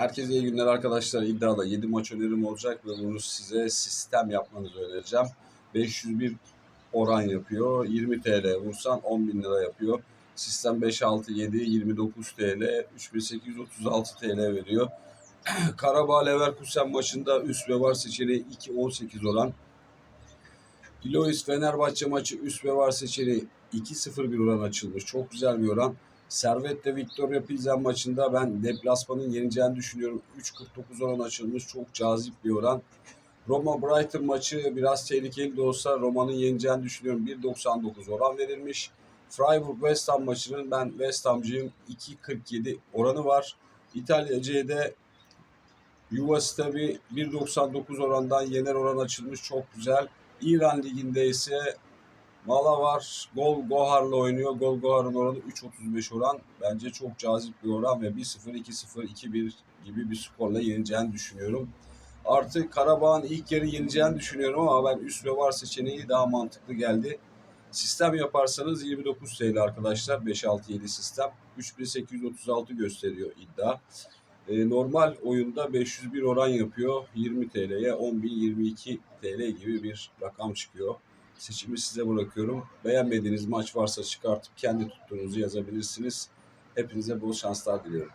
Herkese iyi günler arkadaşlar. İddiada 7 maç önerim olacak ve bunu size sistem yapmanızı önereceğim. 501 oran yapıyor. 20 TL vursan 10 bin lira yapıyor. Sistem 5, 6, 7, 29 TL, 3836 TL veriyor. Karabağ Leverkusen maçında üst ve var seçeneği 2, 18 oran. Ilois Fenerbahçe maçı üst ve var seçeneği 2-0 bir oran açılmış. Çok güzel bir oran. Servet'te Victoria Pilsen maçında ben deplasmanın yeneceğini düşünüyorum. 3.49 oran açılmış. Çok cazip bir oran. Roma Brighton maçı biraz tehlikeli de olsa Roma'nın yeneceğini düşünüyorum. 1.99 oran verilmiş. Freiburg West Ham maçının ben West Ham'cıyım. 2.47 oranı var. İtalya C'de Juve tabi 1.99 orandan yener oran açılmış. Çok güzel. İran Ligi'nde ise Mala var. Gol Gohar'la oynuyor. Gol Gohar'ın oranı 3.35 oran. Bence çok cazip bir oran ve 1-0, 2-0, 2-1 gibi bir skorla yeneceğini düşünüyorum. Artık Karabağ'ın ilk yarı yeneceğini düşünüyorum ama ben üst ve var seçeneği daha mantıklı geldi. Sistem yaparsanız 29 TL arkadaşlar. 5-6-7 sistem. 3836 gösteriyor iddia. E, normal oyunda 501 oran yapıyor. 20 TL'ye 10.022 TL gibi bir rakam çıkıyor. Seçimi size bırakıyorum. Beğenmediğiniz maç varsa çıkartıp kendi tuttuğunuzu yazabilirsiniz. Hepinize bol şanslar diliyorum.